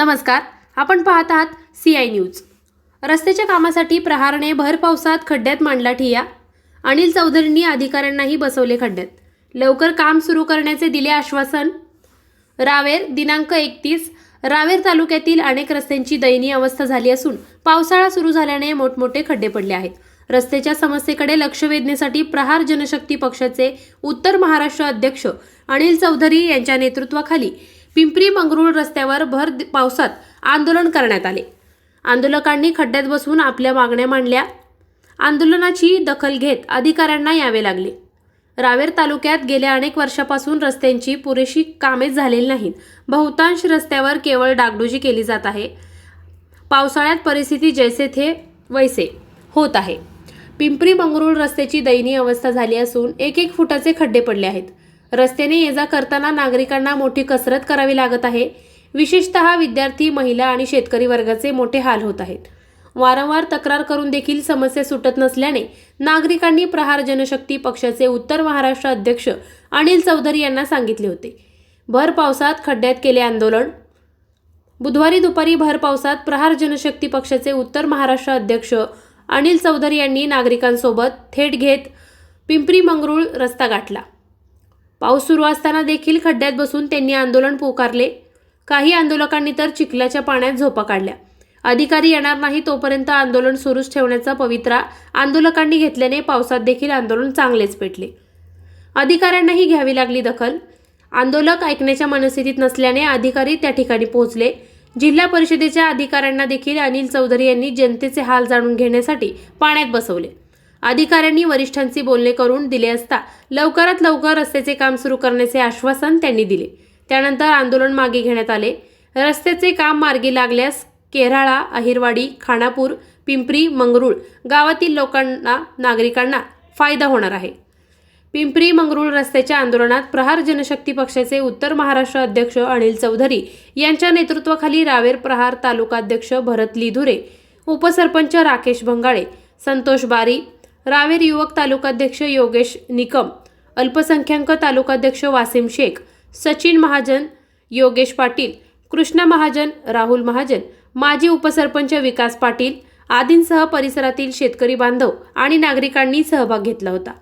नमस्कार आपण पाहत आहात सी आय न्यूज रस्त्याच्या कामासाठी प्रहारने भर पावसात खड्ड्यात मांडला ठिया. अनिल चौधरींनी अधिकाऱ्यांनाही बसवले खड्ड्यात. लवकर काम सुरू करण्याचे दिले आश्वासन. रावेर दिनांक एकतीस. रावेर तालुक्यातील अनेक रस्त्यांची दयनीय अवस्था झाली असून पावसाळा सुरू झाल्याने मोठमोठे खड्डे पडले आहेत. रस्त्याच्या समस्येकडे लक्ष वेधण्यासाठी प्रहार जनशक्ती पक्षाचे उत्तर महाराष्ट्र अध्यक्ष अनिल चौधरी यांच्या नेतृत्वाखाली पिंपरी मंगरुळ रस्त्यावर भर पावसात आंदोलन करण्यात आले. आंदोलकांनी खड्ड्यात बसून आपल्या मागण्या मांडल्या. आंदोलनाची दखल घेत अधिकाऱ्यांना यावे लागले. रावेर तालुक्यात गेल्या अनेक वर्षापासून रस्त्यांची पुरेशी कामे झालेली नाहीत. बहुतांश रस्त्यावर केवळ डागडुजी केली जात आहे. पावसाळ्यात परिस्थिती जैसे थे वैसे होत आहे. पिंपरी मंगरुळ रस्त्याची दयनीय अवस्था झाली असून एक एक फुटाचे खड्डे पडले आहेत. रस्त्याने ये जा करताना नागरिकांना मोठी कसरत करावी लागत आहे. विशेषतः विद्यार्थी महिला आणि शेतकरी वर्गाचे मोठे हाल होत आहेत. वारंवार तक्रार करून देखील समस्या सुटत नसल्याने नागरिकांनी प्रहार जनशक्ती पक्षाचे उत्तर महाराष्ट्र अध्यक्ष अनिल चौधरी यांना सांगितले होते. भर पावसात खड्ड्यात केले आंदोलन. बुधवारी दुपारी भर पावसात प्रहार जनशक्ती पक्षाचे उत्तर महाराष्ट्र अध्यक्ष अनिल चौधरी यांनी नागरिकांसोबत थेट घेत पिंपरी मंगरुळ रस्ता गाठला. पाऊस सुरू असताना देखील खड्ड्यात बसून त्यांनी आंदोलन पुकारले. काही आंदोलकांनी तर चिखलाच्या पाण्यात झोपा काढल्या. अधिकारी येणार नाही तोपर्यंत आंदोलन सुरूच ठेवण्याचा पवित्रा आंदोलकांनी घेतल्याने पावसात देखील आंदोलन चांगलेच पेटले. अधिकाऱ्यांनाही घ्यावी लागली दखल. आंदोलक ऐकण्याच्या मनस्थितीत नसल्याने अधिकारी त्या ठिकाणी पोहोचले. जिल्हा परिषदेच्या अधिकाऱ्यांना देखील अनिल चौधरी यांनी जनतेचे हाल जाणून घेण्यासाठी पाण्यात बसवले. अधिकाऱ्यांनी वरिष्ठांशी बोलणे करून दिले असता लवकरात लवकर रस्त्याचे काम सुरू करण्याचे आश्वासन त्यांनी दिले. त्यानंतर आंदोलन मागे घेण्यात आले. रस्त्याचे काम मार्गी लागल्यास केराळा अहिरवाडी खानापूर पिंपरी मंगरुळ गावातील लोकांना नागरिकांना फायदा होणार आहे. पिंपरी मंगरुळ रस्त्याच्या आंदोलनात प्रहार जनशक्ती पक्षाचे उत्तर महाराष्ट्र अध्यक्ष अनिल चौधरी यांच्या नेतृत्वाखाली रावेर प्रहार तालुकाध्यक्ष भरत लिधुरे उपसरपंच राकेश भंगाळे संतोष बारी रावेर युवक तालुकाध्यक्ष योगेश निकम अल्पसंख्याक तालुकाध्यक्ष वासिम शेख सचिन महाजन योगेश पाटील कृष्णा महाजन राहुल महाजन माजी उपसरपंच विकास पाटील आदींसह परिसरातील शेतकरी बांधव आणि नागरिकांनी सहभाग घेतला होता.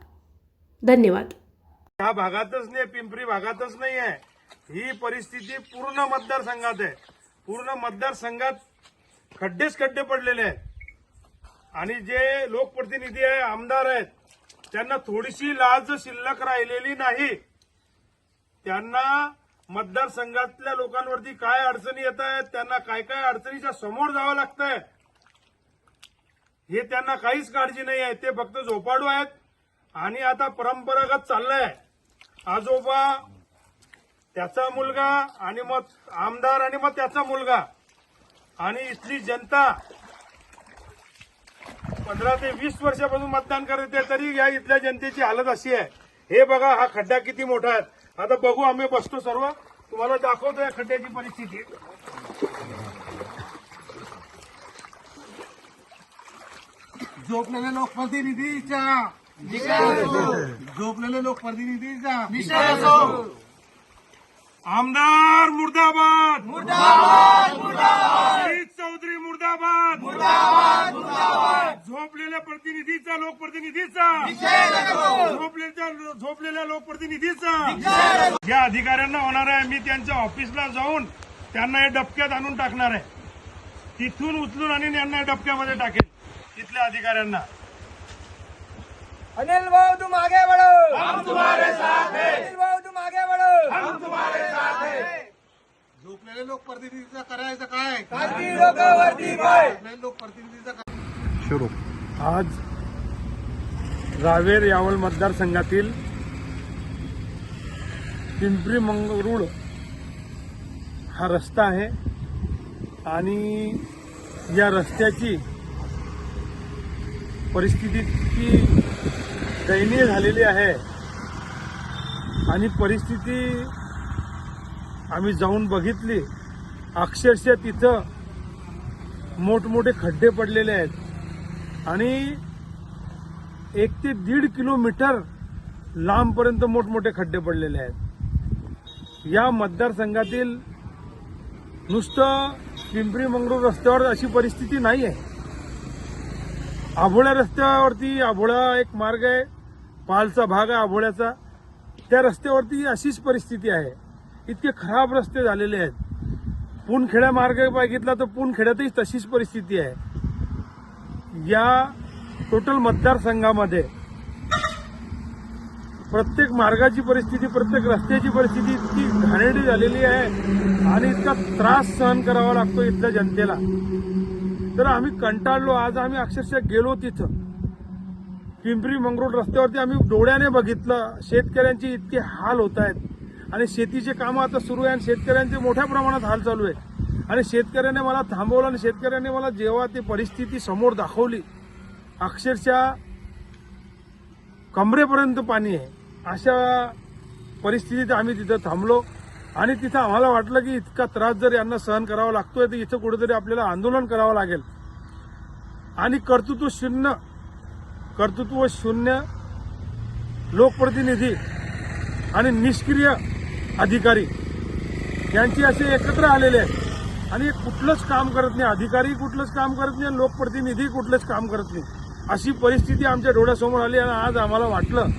धन्यवाद. ह्या भागातच नाही पिंपरी भागातच नाही आहे ही परिस्थिती पूर्ण मतदारसंघात आहे. पूर्ण मतदारसंघात खड्डेच खड्डे पडलेले आहेत. आणि जे लोकप्रतिनिधी आहे आमदार आहेत त्यांना थोडीशी लाज शिल्लक राहिलेली नाही. त्यांना मतदारसंघातल्या लोकांवरती काय अडचणी येत आहेत त्यांना काय काय अडचणीच्या समोर जावं लागतंय हे त्यांना काहीच काळजी नाही आहे. ते फक्त झोपाडू आहेत आणि आता परंपरागत चाललंय. आजोबा त्याचा मुलगा आणि मग आमदार आणि मग त्याचा मुलगा. आणि इथली जनता पंधरा ते वीस वर्षापासून मतदान करते तरी या इथल्या जनतेची हालत अशी आहे. हे बघा हा खड्डा किती मोठा आहे. आता बघू आम्ही बसतो सर्व. तुम्हाला दाखवतो या खड्ड्याची परिस्थिती. झोपलेल्या लोकप्रतिनिधीच्या झोपलेल्या लोकप्रतिनिधीचा आमदार मुर्दाबाद. मुर्दाबाद चौधरी मुर्दाबाद! मुर्दाबाद झोपलेल्या प्रतिनिधीचा लोकप्रतिनिधीचा! झोपलेल्या झोपलेल्या लोकप्रतिनिधीचा! ज्या अधिकाऱ्यांना होणार आहे मी त्यांच्या ऑफिसला जाऊन त्यांना हे डबक्यात आणून टाकणार आहे. तिथून उचलून आणि यांना या डबक्यामध्ये टाकेल तिथल्या अधिकाऱ्यांना. अनिल भाऊ तुम आगे बढ़ो हम तुम्हारे साथ हैं। अनिल भाऊ तुम आगे बढ़ो लोकप्रतिनिधीचा करायचं लोकप्रतिनिधीचा काय? आज रावेर यावल मतदारसंघातील पिंपरी मंगरुळ हा रस्ता आहे आणि या रस्त्याची परिस्थिती इतकी दयनीय झालेली आहे. आणि परिस्थिती आम्ही जाऊन बघितली. अक्षरशः तिथं मोठमोठे खड्डे पडलेले आहेत. आणि एक ते दीड किलोमीटर लांबपर्यंत मोठमोठे खड्डे पडलेले आहेत. या मतदारसंघातील नुसतं पिंपरी मंगळूर रस्त्यावर अशी परिस्थिती नाही आहे. आभोळ्या रस्त्यावरती आभोळा एक मार्ग आहे. पालचा भाग आहे आभोळ्याचा. त्या रस्त्यावरती अशीच परिस्थिती आहे. इतके खराब रस्ते झालेले आहेत. पुणखेड्या मार्ग बघितला तर पुणखेड्यातही तशीच परिस्थिती आहे. या टोटल मतदारसंघामध्ये प्रत्येक मार्गाची परिस्थिती प्रत्येक रस्त्याची परिस्थिती इतकी घाणेरडी झालेली आहे आणि इतका त्रास सहन करावा लागतो इथल्या जनतेला. तर आम्ही कंटाळलो. आज आम्ही अक्षरशः गेलो तिथं. पिंपरी मंगरूळ रस्त्यावरती आम्ही डोळ्याने बघितलं. शेतकऱ्यांचे इतके हाल होत आहेत. आणि शेतीचे कामं आता सुरू आहे आणि शेतकऱ्यांचे मोठ्या प्रमाणात हाल चालू आहे. आणि शेतकऱ्याने मला थांबवलं आणि शेतकऱ्याने मला जेव्हा ती परिस्थिती समोर दाखवली अक्षरशः कमरेपर्यंत पाणी आहे. अशा परिस्थितीत आम्ही तिथं थांबलो आणि तिथं आम्हाला वाटलं की इतका त्रास जर यांना सहन करावा लागतोय तर इथं कुठेतरी आपल्याला आंदोलन करावं लागेल. आणि कर्तृत्व शून्य कर्तृत्व शून्य लोकप्रतिनिधी आणि निष्क्रिय अधिकारी यांची असे एकत्र आलेले आहेत. आणि हे कुठलंच काम करत नाही अधिकारी कुठलंच काम करत नाही आणि लोकप्रतिनिधी कुठलंच काम करत नाही. अशी परिस्थिती आमच्या डोळ्यासमोर आली आणि आज आम्हाला वाटलं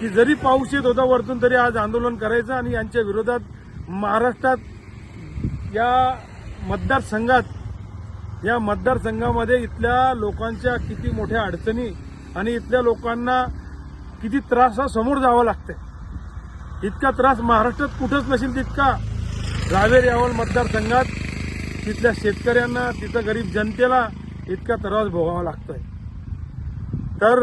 की जरी पाऊस येत होता वरतून तरी आज आंदोलन करायचं आणि यांच्या विरोधात महाराष्ट्रात या मतदारसंघात या मतदारसंघामध्ये इथल्या लोकांच्या किती मोठ्या अडचणी आणि इथल्या लोकांना किती त्रासासमोर जावं लागतंय. इतका त्रास महाराष्ट्रात कुठंच नसेल तितका. रावेर यावल मतदारसंघात तिथल्या शेतकऱ्यांना तिथं गरीब जनतेला इतका त्रास भोगावा लागतोय. तर